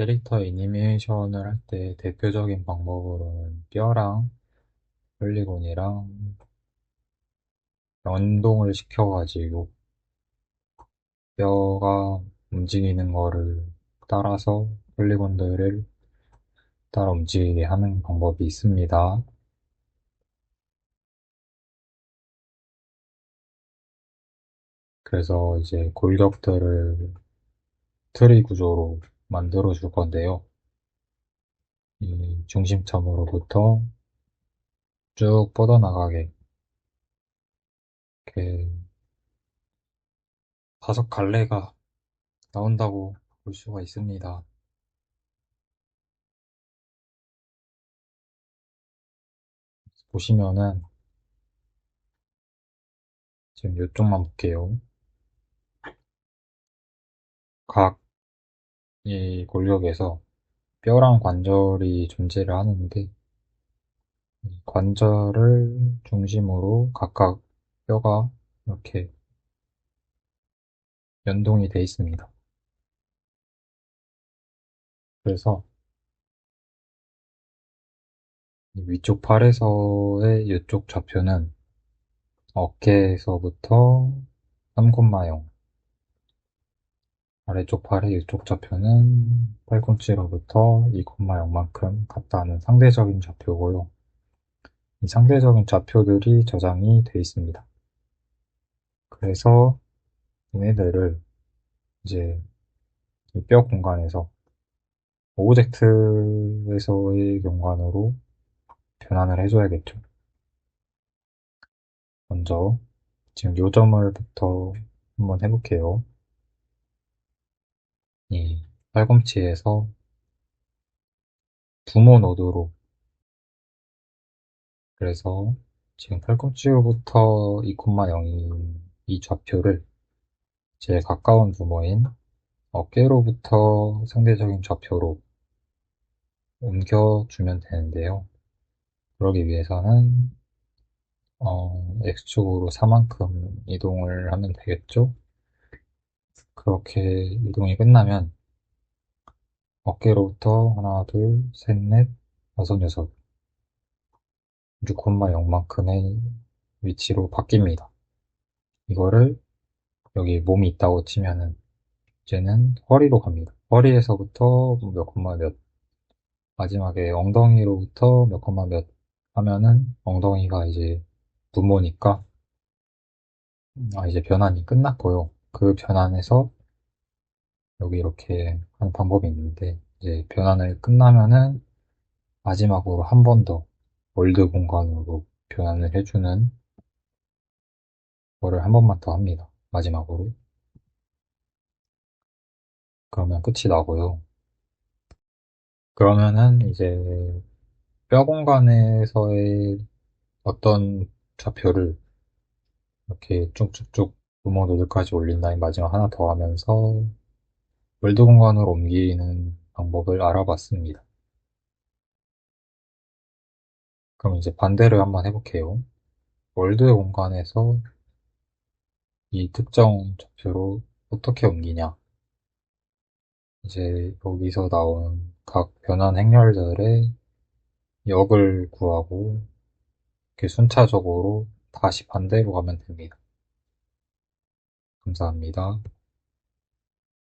캐릭터 애니메이션을 할 때 대표적인 방법으로는 뼈랑 폴리곤이랑 연동을 시켜가지고 뼈가 움직이는 거를 따라서 폴리곤들을 따라 움직이게 하는 방법이 있습니다. 그래서 이제 골격들을 트리 구조로 만들어 줄 건데요. 이 중심점으로부터 쭉 뻗어나가게 이렇게 다섯 갈래가 나온다고 볼 수가 있습니다. 보시면은 지금 이쪽만 볼게요. 각 이 골격에서 뼈랑 관절이 존재를 하는데 관절을 중심으로 각각 뼈가 이렇게 연동이 되어 있습니다. 그래서 위쪽 팔에서의 이쪽 좌표는 어깨에서부터 3,0 아래쪽 팔의 이쪽 좌표는 팔꿈치로부터 2,0만큼 같다는 상대적인 좌표고요. 이 상대적인 좌표들이 저장이 되어 있습니다. 그래서 얘네들을 이제 뼈 공간에서 오브젝트에서의 경관으로 변환을 해줘야겠죠. 먼저 지금 요점을부터 한번 해볼게요. 이 팔꿈치에서 부모 노드로 그래서 지금 팔꿈치로부터 2,0인 이 좌표를 제일 가까운 부모인 어깨로부터 상대적인 좌표로 옮겨주면 되는데요. 그러기 위해서는 어, X축으로 4만큼 이동을 하면 되겠죠? 그렇게 이동이 끝나면 어깨로부터 하나, 둘, 셋, 넷, 다섯, 여섯 6,0만큼의 위치로 바뀝니다. 이거를 여기 몸이 있다고 치면은 이제는 허리로 갑니다. 허리에서부터 몇 콤마 몇 마지막에 엉덩이로부터 몇 콤마 몇 하면은 엉덩이가 이제 부모니까 아 이제 변환이 끝났고요. 그 변환에서 여기 이렇게 하는 방법이 있는데 이제 변환을 끝나면은 마지막으로 한 번 더 월드 공간으로 변환을 해주는 거를 한 번만 더 합니다. 마지막으로 그러면 끝이 나고요. 그러면은 이제 뼈 공간에서의 어떤 좌표를 이렇게 쭉쭉쭉 부모 노드까지 올린 다음에 마지막 하나 더 하면서 월드 공간으로 옮기는 방법을 알아봤습니다. 그럼 이제 반대를 한번 해볼게요. 월드 공간에서 이 특정 좌표로 어떻게 옮기냐. 이제 여기서 나온 각 변환 행렬들의 역을 구하고 이렇게 순차적으로 다시 반대로 가면 됩니다. 감사합니다.